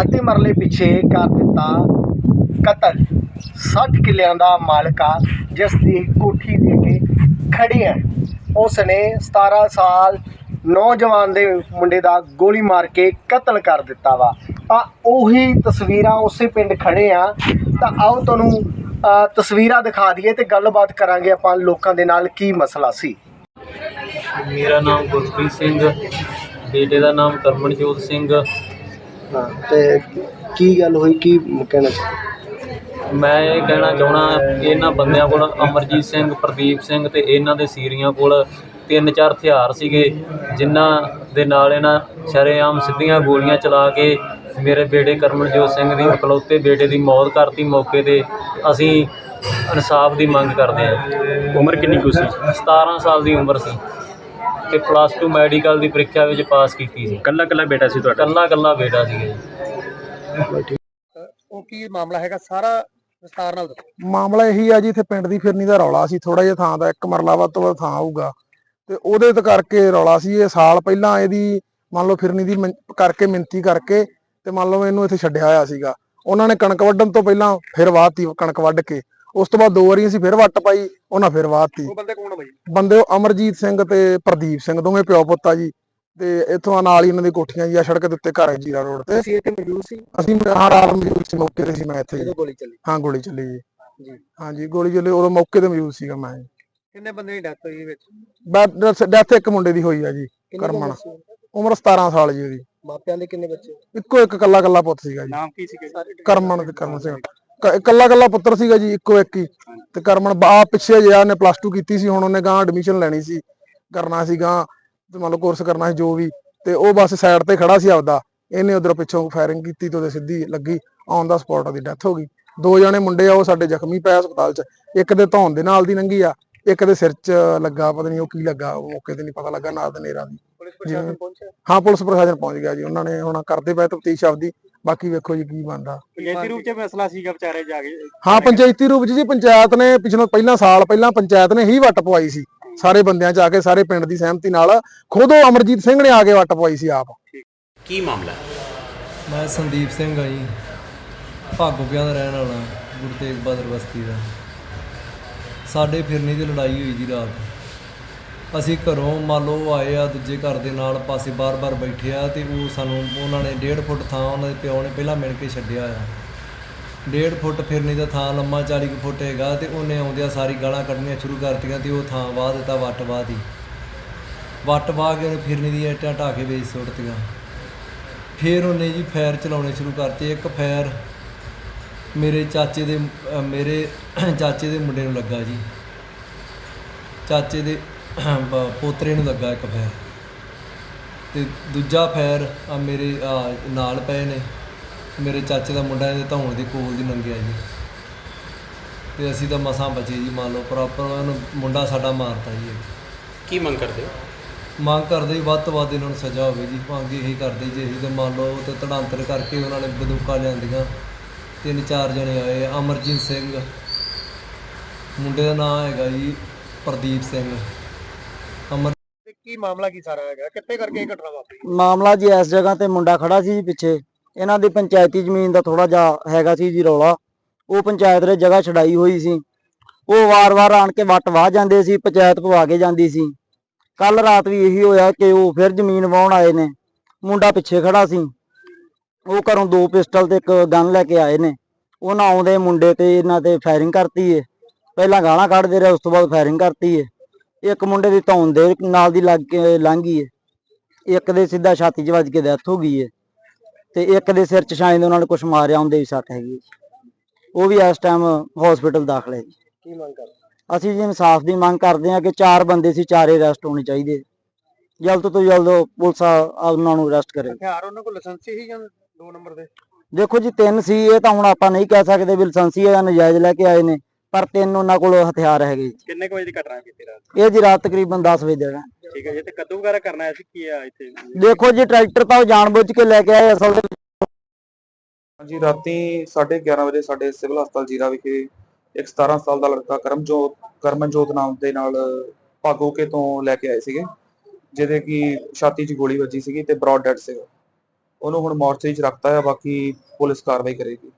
ਅੱਧੇ ਮਰਲੇ ਪਿੱਛੇ ਕਰ ਦਿੱਤਾ ਕਤਲ। 60 ਕਿੱਲਿਆਂ ਦਾ ਮਾਲਕ ਆ, ਜਿਸ ਦੀ ਕੋਠੀ ਦੇ ਕੇ ਖੜੀ ਹੈ। ਉਸ ਨੇ 17 ਸਾਲ ਨੌਜਵਾਨ ਦੇ ਮੁੰਡੇ ਦਾ ਗੋਲੀ ਮਾਰ ਕੇ ਕਤਲ ਕਰ ਦਿੱਤਾ ਵਾ। ਤਾਂ ਉਹੀ ਤਸਵੀਰਾਂ ਉਸੇ ਪਿੰਡ ਖੜੇ ਆ। ਤਾਂ ਆਓ ਤੁਹਾਨੂੰ ਤਸਵੀਰਾਂ ਦਿਖਾ ਦਈਏ ਤੇ ਗੱਲਬਾਤ ਕਰਾਂਗੇ ਆਪਾਂ ਲੋਕਾਂ ਦੇ ਨਾਲ ਕੀ ਮਸਲਾ ਸੀ। ਮੇਰਾ ਨਾਮ ਗੁਰਪ੍ਰੀਤ ਸਿੰਘ, ਬੇਟੇ ਦਾ ਨਾਮ ਕਰਮਨਜੋਤ ਸਿੰਘ ਹਾਂ ਤੇ ਕੀ ਗੱਲ ਹੋਈ ਕੀ ਕਹਿਣਾ ਮੈਂ ਇਹ ਕਹਿਣਾ ਚਾਹਣਾ ਇਹਨਾਂ ਬੰਦਿਆਂ ਕੋਲ ਅਮਰਜੀਤ ਸਿੰਘ ਪ੍ਰਦੀਪ ਸਿੰਘ ਤੇ ਇਹਨਾਂ ਦੇ ਸੀਰੀਆਂ ਕੋਲ ਤਿੰਨ ਚਾਰ ਹਥਿਆਰ ਸੀਗੇ ਜਿਨ੍ਹਾਂ ਦੇ ਨਾਲ ਇਹਨਾਂ ਸ਼ਰੇਆਮ ਸਿੱਧੀਆਂ ਗੋਲੀਆਂ ਚਲਾ ਕੇ ਮੇਰੇ ਬੇਟੇ ਕਰਮਨਜੋਤ ਸਿੰਘ ਦੀ ਇਕਲੌਤੇ ਬੇਟੇ ਦੀ ਮੌਤ ਕਰਤੀ ਮੌਕੇ ਤੇ ਅਸੀਂ ਇਨਸਾਫ ਦੀ ਮੰਗ ਕਰਦੇ ਹਾਂ। ਉਮਰ ਕਿੰਨੀ ਕੁ ਸੀ? 17 ਸਾਲ ਦੀ ਉਮਰ ਸੀ। ਤੇ ਪਲੱਸ 2 ਮੈਡੀਕਲ ਦੀ ਪ੍ਰੀਖਿਆ ਵਿੱਚ ਪਾਸ ਕੀਤੀ ਸੀ। ਕੱਲਾ ਕੱਲਾ ਬੇਟਾ ਸੀ ਤੁਹਾਡਾ? ਕੱਲਾ ਕੱਲਾ ਬੇਟਾ ਸੀਗਾ ਜੀ। ਉਹ ਕੀ ਮਾਮਲਾ ਹੈਗਾ? ਸਾਰਾ ਵਿਸਤਾਰ ਨਾਲ ਦੱਸੋ। ਮਾਮਲਾ ਇਹੀ ਆ ਜੀ ਇੱਥੇ ਪਿੰਡ ਦੀ ਫਿਰਨੀ ਦਾ ਰੌਲਾ ਸੀ। ਥੋੜਾ ਜਿਹਾ ਥਾਂ ਦਾ ਇੱਕ ਮਰਲਾ ਵੱਧ ਤੋਂ ਵੱਧ ਥਾਂ ਹੋਊਗਾ ਤੇ ਉਹਦੇ ਤੇ ਕਰਕੇ ਰੌਲਾ ਸੀ। ਇਹ ਸਾਲ ਪਹਿਲਾਂ ਇਹਦੀ ਮੰਨ ਲਓ ਫਿਰਨੀ ਦੀ ਕਰਕੇ ਮਿੰਤੀ ਕਰਕੇ ਤੇ ਮੰਨ ਲਓ ਇਹਨੂੰ ਇੱਥੇ ਛੱਡਿਆ ਹੋਇਆ ਸੀਗਾ। ਉਹਨਾਂ ਨੇ ਕਣਕ ਵੱਢਣ ਤੋਂ ਪਹਿਲਾਂ ਫਿਰ ਵਾਹਤੀ ਕਣਕ ਵੱਢ ਕੇ। ਉਸ ਤੋਂ ਬਾਅਦ ਦੋ ਵਾਰੀ ਅਸੀਂ ਫਿਰ ਵੱਟ ਪਾਈ ਉਹਨਾਂ ਫਿਰ ਉਹ ਬੰਦੇ ਕੌਣ ਆ ਬਾਈ? ਬੰਦੇ ਉਹ ਅਮਰਜੀਤ ਸਿੰਘ ਤੇ ਪ੍ਰਦੀਪ ਸਿੰਘ ਦੋਵੇਂ ਪਿਓ ਪੁੱਤ ਆ ਜੀ। ਤੇ ਇੱਥੋਂ ਨਾਲ ਹੀ ਇਹਨਾਂ ਦੀ ਕੋਠੀਆਂ ਜੀ ਆ ਸੜਕ ਦੇ ਉੱਤੇ ਘਰ ਹੈ ਜੀਰਾ ਰੋਡ ਤੇ। ਤੁਸੀਂ ਇੱਥੇ ਮੌਜੂਦ ਸੀ? ਅਸੀਂ ਹਾਂ ਰਾਤ ਮੌਜੂਦ ਸੀ ਮੌਕੇ ਤੇ ਸੀ ਮੈਂ ਇੱਥੇ ਜੀ। ਜਦੋਂ ਗੋਲੀ ਚੱਲੀ। ਹਾਂ ਗੋਲੀ ਚੱਲੀ ਜੀ। ਜੀ। ਹਾਂਜੀ ਗੋਲੀ ਚੱਲੀ ਉਦੋਂ ਮੌਕੇ ਤੇ ਮੌਜੂਦ ਸੀਗਾ ਮੈਂ ਕਿੰਨੇ ਬੰਦੇ ਦੀ ਡੈਥ ਹੋਈ ਇਹਦੇ ਵਿੱਚ ਡੈਥ ਇੱਕ ਮੁੰਡੇ ਦੀ ਹੋਈ ਆ ਜੀ ਕਿੰਨੀ ਕਰਮਨ। ਉਮਰ 17 ਸਾਲ ਜੀ ਉਹਦੀ। ਮਾਪਿਆਂ ਦੇ ਕਿੰਨੇ ਬੱਚੇ? ਇੱਕੋ ਇੱਕ ਕੱਲਾ ਕੱਲਾ ਪੁੱਤ ਸੀਗਾ ਜੀ। ਨਾਮ ਕੀ ਸੀ ਕਰਮਨ ਤੇ ਕਰਮਨ ਸਿੰਘ। ਕ- ਕੱਲਾ ਕੱਲਾ ਪੁੱਤਰ ਸੀਗਾ ਜੀ ਇੱਕੋ ਇੱਕ ਹੀ। ਤੇ ਕਰਮਨ ਬਾ ਪਿੱਛੇ ਜਿਆ ਨੇ ਪਲੱਸ 2 ਕੀਤੀ ਸੀ ਹੁਣ ਉਹਨੇ ਗਾਂ ਐਡਮਿਸ਼ਨ ਲੈਣੀ ਸੀ। ਕਰਨਾ ਸੀ ਗਾਂ ਤੇ ਮੰਨ ਲਓ ਕੋਰਸ ਕਰਨਾ ਸੀ ਜੋ ਵੀ। ਤੇ ਉਹ ਬਸ ਸਾਈਡ ਤੇ ਖੜਾ ਸੀ ਆਪਦਾ। ਇਹਨੇ ਉਧਰੋਂ ਪਿੱਛੋਂ ਫਾਇਰਿੰਗ ਕੀਤੀ ਤੇ ਉਹਦੇ ਸਿੱਧੀ ਲੱਗੀ ਔਨ ਦਾ ਸਪੌਟ ਉਹਦੀ ਡੈਥ ਹੋ ਗਈ। ਦੋ ਜਣੇ ਮੁੰਡੇ ਆ ਉਹ ਸਾਡੇ ਜ਼ਖਮੀ ਪਏ ਹਸਪਤਾਲ 'ਚ। ਇੱਕ ਦੇ ਧੌਣ ਦੇ ਨਾਲ ਦੀ ਲੰਗੀ ਆ ਇੱਕ ਦੇ ਸਿਰ 'ਚ ਲੱਗਾ ਪਤਾ ਨਹੀਂ ਉਹ ਕੀ ਲੱਗਾ ਉਹ ਮੌਕੇ ਤੇ ਨਹੀਂ ਪਤਾ ਲੱਗਾ ਨਾ ਤੇ ਨੇਰਾ ਦੀ। ਪੁਲਿਸ ਪ੍ਰਸ਼ਾਸਨ ਪ੍ਰਸ਼ਾਸਨ ਪਹੁੰਚਿਆ? ਹਾਂ ਪੁਲਿਸ ਪ੍ਰਸ਼ਾਸਨ ਪਹੁੰਚ ਗਿਆ ਜੀ। ਉਹਨਾਂ ਨੇ ਹੁਣ ਕਰਦੇ ਪਏ ਤਫਤੀਸ਼ ਆਪਦੀ। ਬਾਕੀ ਵੇਖੋ ਜੀ ਕੀ ਬਣਦਾ। ਪੰਚਾਇਤੀ ਰੂਪ ਚ ਮਸਲਾ ਸੀਗਾ ਵਿਚਾਰੇ ਜਾ ਕੇ। ਹਾਂ ਪੰਚਾਇਤੀ ਰੂਪ 'ਚ ਜੀ ਪੰਚਾਇਤ ਨੇ ਪਿਛਲੇ ਪਹਿਲਾਂ ਸਾਲ ਪਹਿਲਾਂ ਪੰਚਾਇਤ ਨੇ ਹੀ ਵੱਟ ਪਵਾਈ ਸੀ। ਸਾਰੇ ਬੰਦਿਆਂ 'ਚ ਆ ਕੇ ਸਾਰੇ ਪਿੰਡ ਦੀ ਸਹਿਮਤੀ ਨਾਲ ਖੁਦ ਉਹ ਅਮਰਜੀਤ ਸਿੰਘ ਨੇ ਆ ਕੇ ਵੱਟ ਪਵਾਈ ਸੀ ਆਪ। ਕੀ ਮਾਮਲਾ? ਮੈਂ ਸੰਦੀਪ ਸਿੰਘ ਆ ਜੀ। ਭਾਗੋਕਿਆਂ ਦਾ ਰਹਿਣ ਵਾਲਾ ਗੁਰੂ ਤੇਗ ਬਹਾਦਰ ਬਸਤੀ ਦਾ। ਸਾਡੇ ਫਿਰਨੀ ਦੀ ਲੜਾਈ ਹੋਈ ਜੀ ਰਾਤ। ਅਸੀਂ ਘਰੋਂ ਮੰਨ ਲਓ ਆਏ ਆ ਦੂਜੇ ਘਰ ਦੇ ਨਾਲ, ਪਾਸੇ ਬਾਰ-ਬਾਰ ਬੈਠੇ ਆ ਤੇ ਉਹ ਸਾਨੂੰ, ਉਹਨਾਂ ਨੇ 1.5 ਫੁੱਟ ਥਾਂ ਉਹਨਾਂ ਦੇ ਪਿਓ ਨੇ ਪਹਿਲਾਂ ਮਿਲ ਕੇ ਛੱਡਿਆ ਆ। 1.5 ਫੁੱਟ ਫਿਰਨੀ ਦਾ ਥਾਂ ਲੰਮਾ 40 ਕੁ ਫੁੱਟ ਹੈਗਾ ਤੇ ਉਹਨੇ ਆਉਂਦਿਆਂ ਸਾਰੀ ਗਾਲਾਂ ਕੱਢਣੀਆਂ ਸ਼ੁਰੂ ਕਰਤੀਆਂ ਤੇ ਉਹ ਥਾਂ ਵਾਹ ਦਿੱਤਾ, ਵੱਟ ਵਾਹ ਦੀ ਵੱਟ ਵਾਹ ਕੇ ਉਹਨੇ ਫਿਰਨੀ ਦੀ ਇੱਟਾਂ ਢਾਹ ਕੇ ਵੇਚ ਸੁੱਟਤੀਆਂ। ਫਿਰ ਉਹਨੇ ਜੀ ਫਾਇਰ ਚਲਾਉਣੇ ਸ਼ੁਰੂ ਕਰਤੇ। ਇੱਕ ਫਾਇਰ ਮੇਰੇ ਚਾਚੇ ਦੇ ਮੇਰੇ ਚਾਚੇ ਦੇ ਮੁੰਡੇ ਨੂੰ ਲੱਗਾ ਜੀ। ਚਾਚੇ ਦੇ ਪੋਤਰੇ ਨੂੰ ਲੱਗਾ ਇੱਕ ਫਾਇਰ ਤੇ ਦੂਜਾ ਫਾਇਰ ਆ ਮੇਰੇ ਆ ਨਾਲ ਪਏ ਨੇ। ਮੇਰੇ ਚਾਚੇ ਦਾ ਮੁੰਡਾ ਇਹਦੇ ਧੌਣ ਦੇ ਕੋਲ ਦੀ ਲੰਘਿਆ ਜੀ ਤੇ ਅਸੀਂ ਤਾਂ ਮਸਾਂ ਬਚੇ ਜੀ ਮੰਨ ਲਓ ਪ੍ਰੋਪਰ ਉਹਨੂੰ ਮੁੰਡਾ ਸਾਡਾ ਮਾਰਤਾ ਜੀ। ਕੀ ਮੰਗ ਕਰਦੇ ਹੋ? ਮੰਗ ਕਰਦੇ ਜੀ ਵੱਧ ਤੋਂ ਵੱਧ ਇਹਨਾਂ ਨੂੰ ਸਜ਼ਾ ਹੋਵੇ ਜੀ। ਮੰਗ ਇਹੀ ਕਰਦੇ ਜੀ ਅਸੀਂ ਤੇ ਮੰਨ ਲਓ ਤੇ ਤੜਾਂਤਰ ਕਰਕੇ ਉਹਨਾਂ ਨੇ ਬੰਦੂਕਾਂ ਲਿਆਂਦੀਆਂ। ਤਿੰਨ ਚਾਰ ਜਣੇ ਆਏ ਅਮਰਜੀਤ ਸਿੰਘ। ਮੁੰਡੇ ਦਾ ਨਾਮ ਹੈਗਾ ਜੀ ਪ੍ਰਦੀਪ ਸਿੰਘ। ਅਮਰ ਤੇ ਕੀ ਮਾਮਲਾ ਕੀ ਸਾਰਾ ਹੈਗਾ? ਕਿੱਥੇ ਕਰਕੇ ਇਹ ਘਟਨਾ ਵਾਪਰੀ? ਮਾਮਲਾ ਜੀ ਇਸ ਜਗ੍ਹਾ ਤੇ ਮੁੰਡਾ ਖੜਾ ਸੀ ਜੀ ਪਿੱਛੇ। ਇਹਨਾਂ ਦੀ ਪੰਚਾਇਤੀ ਜ਼ਮੀਨ ਦਾ ਥੋੜਾ ਜਿਹਾ ਹੈਗਾ ਸੀ ਜੀ ਰੌਲਾ। ਉਹ ਪੰਚਾਇਤ ਨੇ ਜਗ੍ਹਾ ਛਡਾਈ ਹੋਈ ਸੀ। ਉਹ ਵਾਰ-ਵਾਰ ਆਣ ਕੇ ਵੱਟ ਵਾਹ ਜਾਂਦੇ ਸੀ ਪੰਚਾਇਤ ਪਵਾ ਕੇ ਜਾਂਦੀ ਸੀ। ਕੱਲ ਰਾਤ ਵੀ ਇਹੀ ਹੋਇਆ ਕਿ ਉਹ ਫਿਰ ਜ਼ਮੀਨ ਵਾਹੁਣ ਆਏ ਨੇ। ਮੁੰਡਾ ਪਿੱਛੇ ਖੜਾ ਸੀ। ਉਹ ਘਰੋਂ ਦੋ ਪਿਸਟਲ ਤੇ ਇੱਕ ਗਨ ਲੈ ਕੇ ਆਏ ਨੇ। ਉਹਨਾਂ ਆਉਂਦੇ ਮੁੰਡੇ ਤੇ ਇਹਨਾਂ ਤੇ ਫਾਇਰਿੰਗ ਕਰਤੀ ਏ। ਪਹਿਲਾਂ ਗਾਲਾਂ ਕੱਢਦੇ ਰਹੇ ਉਸ ਤੋਂ ਬਾਅਦ ਫਾਇਰਿੰਗ ਕਰਤੀ ਏ। ਇੱਕ ਮੁੰਡੇ ਦੀ ਧੌਣ ਦੇ ਨਾਲ ਦੀ ਲੱਗ ਕੇ ਲੰਘ ਏ। ਇੱਕ ਦੇ ਸਿੱਧਾ ਛਾਤੀ 'ਚ ਵੱਜ ਕੇ ਡੈਥ ਹੋ ਗਈ ਏ। ਤੇ ਇੱਕ ਦੇ ਸਿਰ 'ਚ ਸ਼ਾਇਦ ਉਹਨਾਂ ਨੇ ਕੁਝ ਮਾਰਿਆ ਹੁੰਦੇ ਵੀ ਸੱਟ ਹੈਗੀ ਉਹ ਵੀ ਇਸ ਟਾਈਮ ਹਸਪੀਟਲ ਦਾਖਲ ਹੈ ਜੀ। ਕੀ ਮੰਗ ਕਰ ਅਸੀਂ ਜੀ ਇਨਸਾਫ ਦੀ ਮੰਗ ਕਰਦੇ ਹਾਂ ਕਿ ਚਾਰ ਬੰਦੇ ਸੀ ਚਾਰੇ ਅਰੈਸਟ ਹੋਣੇ ਚਾਹੀਦੇ ਜਲਦ ਤੋਂ ਜਲਦ ਪੁਲਿਸ ਉਹਨਾਂ ਨੂੰ ਅਰੈਸਟ ਕਰੇ। ਹਥਿਆਰ ਉਹਨਾਂ ਕੋਲ ਲਾਇਸੈਂਸੀ ਹੀ ਜਾਂ ਦੋ ਨੰਬਰ ਦੇ? ਦੇਖੋ ਜੀ ਤਿੰਨ ਸੀ ਇਹ ਤਾਂ ਹੁਣ ਆਪਾਂ ਨਹੀਂ ਕਹਿ ਸਕਦੇ ਵੀ ਲਾਇਸੈਂਸੀ ਜਾਂ ਨਜਾਇਜ਼ ਲੈ ਕੇ ਆਏ ਨੇ। ਪਰ ਤਿੰਨ ਉਹਨਾਂ ਕੋਲ ਹਥਿਆਰ ਹੈਗੇ ਜੀ। ਕਿੰਨੇ ਕੁ ਵਜੇ ਦੀ ਘਟਨਾ ਕੀਤੀ ਰਾਤ? ਇਹ ਜੀ ਰਾਤ ਤਕਰੀਬਨ 10 ਵਜੇ ਦਾ। ਹੈ। ਠੀਕ ਹੈ ਜੀ ਤੇ ਕਦੋਂ ਵਗੈਰਾ ਕਰਨਾ ਸੀ ਕੀ ਆ ਇੱਥੇ? ਦੇਖੋ ਜੀ ਟਰੈਕਟਰ ਤਾਂ ਉਹ ਜਾਣਬੁੱਝ ਕੇ ਲੈ ਕੇ ਆਏ ਅਸਲ ਦੇ ਹਾਂਜੀ ਰਾਤੀ 11:30 ਵਜੇ ਸਾਡੇ ਸਿਵਲ ਹਸਪਤਾਲ ਜੀਰਾ ਵਿਖੇ ਇੱਕ 17 ਸਾਲ ਦਾ ਲੜਕਾ ਕਰਮਜੋਤ ਕਰਮਨਜੋਤ ਨਾਮ ਦੇ ਨਾਲ ਭਾਗੋਕੇ ਤੋਂ ਲੈ ਕੇ ਆਏ ਸੀਗੇ। ਜਿਹਦੇ ਕਿ ਛਾਤੀ 'ਚ ਗੋਲੀ ਵੱਜੀ ਸੀਗੀ ਤੇ ਬ੍ਰੌਡ ਡੈਡ ਸੀਗਾ ਉਹਨੂੰ ਹੁਣ ਮੋਰਚਰੀ 'ਚ ਰੱਖਤਾ ਹੈ ਬਾਕੀ ਪੁਲਿਸ ਕਾਰਵਾਈ ਕਰੇਗੀ।